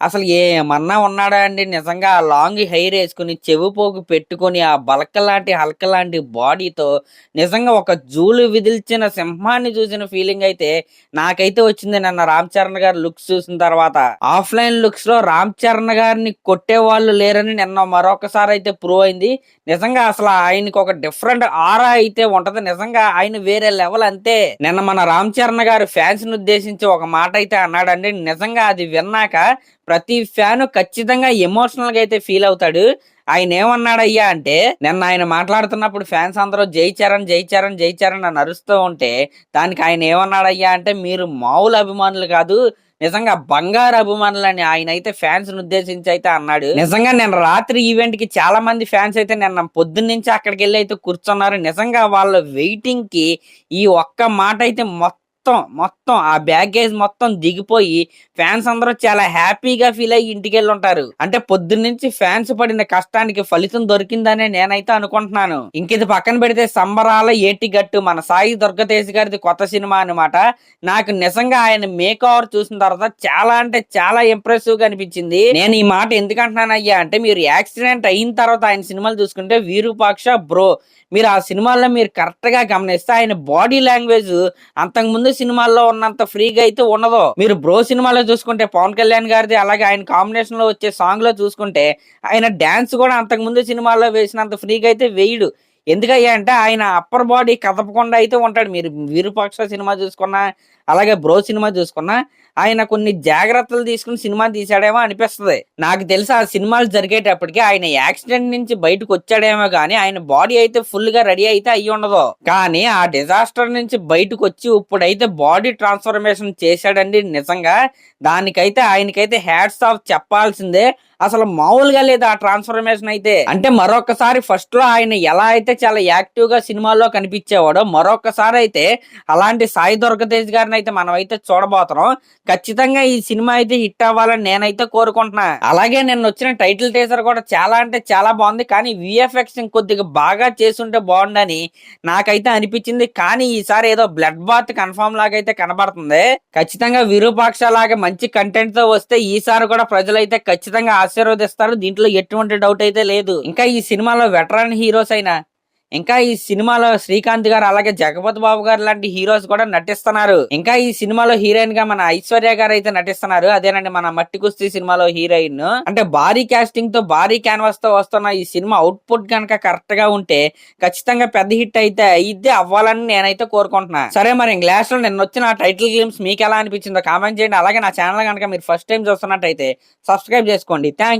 అసలు ఏమన్నా ఉన్నాడా అండి? నిజంగా ఆ లాంగ్ హెయిర్ వేసుకుని చెవి పోగు పెట్టుకొని ఆ బలక లాంటి హల్క లాంటి బాడీతో నిజంగా ఒక జూలు విదిల్చిన సింహాన్ని చూసిన ఫీలింగ్ అయితే నాకైతే వచ్చింది. నిన్న రామ్ చరణ్ గారి లుక్స్ చూసిన తర్వాత ఆఫ్లైన్ లుక్స్లో రామ్ చరణ్ గారిని కొట్టే వాళ్ళు లేరని నిన్న మరొకసారి అయితే ప్రూవ్ అయింది. నిజంగా అసలు ఆయనకి ఒక డిఫరెంట్ ఆరా అయితే ఉంటది. నిజంగా ఆయన వేరే లెవెల్ అంతే. నిన్న మన రామ్ చరణ్ గారు ఫ్యాన్స్ని ఉద్దేశించి ఒక మాట అయితే అన్నాడండి. నిజంగా అది విన్నాక ప్రతి ఫ్యాన్ ఖచ్చితంగా ఎమోషనల్గా అయితే ఫీల్ అవుతాడు. ఆయన ఏమన్నాడయ్యా అంటే నిన్న ఆయన మాట్లాడుతున్నప్పుడు ఫ్యాన్స్ అందరూ జై చరణ్ జై చరణ్ జై చరణ్ అని అరుస్తూ ఉంటే దానికి ఆయన ఏమన్నాడయ్యా అంటే మీరు మామూలు అభిమానులు కాదు నిజంగా బంగారు అభిమానులని ఆయన అయితే ఫ్యాన్స్ ఉద్దేశించి అయితే అన్నాడు. నిజంగా నేను రాత్రి ఈవెంట్కి చాలా మంది ఫ్యాన్స్ అయితే నిన్న పొద్దున్న నుంచి అక్కడికి వెళ్ళి అయితే కూర్చున్నారు. నిజంగా వాళ్ళ వెయిటింగ్కి ఈ ఒక్క మాట అయితే మొత్తం మొత్తం మొత్తం ఆ బ్యాగేజ్ మొత్తం దిగిపోయి ఫ్యాన్స్ అందరూ చాలా హ్యాపీగా ఫీల్ అయ్యి ఇంటికి వెళ్ళి ఉంటారు అంటే పొద్దున్నుంచి ఫ్యాన్స్ పడిన కష్టానికి ఫలితం దొరికిందనే నేనైతే అనుకుంటున్నాను. ఇంకిది పక్కన పెడితే సంబరాల ఏటిగట్టు మన సాయి దుర్గతేజ్ గారిది కొత్త సినిమా అన్నమాట. నాకు నిజంగా ఆయన మేక్ ఓవర్ చూసిన తర్వాత చాలా అంటే చాలా ఇంప్రెసివ్గా అనిపించింది. నేను ఈ మాట ఎందుకంటున్నాను అయ్యా అంటే మీరు యాక్సిడెంట్ అయిన తర్వాత ఆయన సినిమాలు చూసుకుంటే వీరూపాక్ష బ్రో మీరు ఆ సినిమాల్లో మీరు కరెక్ట్గా గమనిస్తే ఆయన బాడీ లాంగ్వేజ్ అంతకు ముందు సినిమాల్లో ఉన్నంత ఫ్రీగా అయితే ఉండదు. మీరు బ్రో సినిమాలో చూసుకుంటే పవన్ కళ్యాణ్ గారిది అలాగే ఆయన కాంబినేషన్లో వచ్చే సాంగ్లో చూసుకుంటే ఆయన డాన్స్ కూడా అంతకు ముందు సినిమాల్లో వేసినంత ఫ్రీగా అయితే వేయడు. ఎందుకయ్యా అంటే ఆయన అప్పర్ బాడీ కదపకుండా అయితే ఉంటాడు. మీరు విరూపాక్ష సినిమా చూసుకున్నా అలాగే బ్రో సినిమా చూసుకున్నా ఆయన కొన్ని జాగ్రత్తలు తీసుకుని సినిమా తీసాడేమో అనిపిస్తుంది. నాకు తెలిసి ఆ సినిమాలు జరిగేటప్పటికి ఆయన యాక్సిడెంట్ నుంచి బయటకు వచ్చాడేమో కానీ ఆయన బాడీ అయితే ఫుల్గా రెడీ అయితే అయ్యి ఉండదు. కానీ ఆ డిజాస్టర్ నుంచి బయటకు వచ్చి ఇప్పుడైతే బాడీ ట్రాన్స్ఫర్మేషన్ చేశాడండి నిజంగా. దానికైతే ఆయనకైతే హ్యాట్స్ ఆఫ్ చెప్పాల్సిందే. అసలు మామూలుగా లేదు ఆ ట్రాన్స్ఫర్మేషన్ అయితే. అంటే మరొకసారి ఫస్ట్లో ఆయన ఎలా అయితే చాలా యాక్టివ్గా సినిమాల్లో కనిపించేవాడు. మరొకసారి అయితే అలాంటి సాయి దుర్గతేజ్ గారిని అయితే మనం అయితే చూడబోతున్నాం. ఖచ్చితంగా ఈ సినిమా అయితే హిట్ అవ్వాలని నేనైతే కోరుకుంటున్నా. అలాగే నేను వచ్చిన టైటిల్ టేజర్ కూడా చాలా అంటే చాలా బాగుంది. కానీ విఎఫ్ఎక్స్ కొద్దిగా బాగా చేసుంటే బాగుండని నాకైతే అనిపించింది. కానీ ఈసారి ఏదో బ్లడ్ బాత్ కన్ఫామ్ లాగా అయితే కనబడుతుంది. ఖచ్చితంగా విరూపాక్ష లాగా మంచి కంటెంట్తో వస్తే ఈసారి కూడా ప్రజలైతే ఖచ్చితంగా ఆశీర్వదిస్తారు. దీంట్లో ఎటువంటి డౌట్ అయితే లేదు. ఇంకా ఈ సినిమాలో వెటరన్ హీరోస్ అయినా ఇంకా ఈ సినిమాలో శ్రీకాంత్ గారు అలాగే జగపతి బాబు గారు లాంటి హీరోస్ కూడా నటిస్తున్నారు. ఇంకా ఈ సినిమాలో హీరోయిన్గా మన ఐశ్వర్య గారు అయితే నటిస్తున్నారు. అదేనండి మన మట్టి కుస్తీ సినిమాలో హీరోయిన్ అంటే భారీ కాస్టింగ్తో భారీ క్యాన్వాస్తో వస్తున్న ఈ సినిమా అవుట్పుట్ కనుక కరెక్ట్గా ఉంటే ఖచ్చితంగా పెద్ద హిట్ అయితే ఇదే అవ్వాలని నేనైతే కోరుకుంటున్నా. సరే మరి గ్లాస్లో నిన్న వచ్చిన టైటిల్ గేమ్స్ మీకు ఎలా అనిపించిందో కామెంట్ చేయండి. అలాగే నా ఛానల్ కనుక మీరు ఫస్ట్ టైం చూస్తున్నట్టయితే సబ్స్క్రైబ్ చేసుకోండి. థ్యాంక్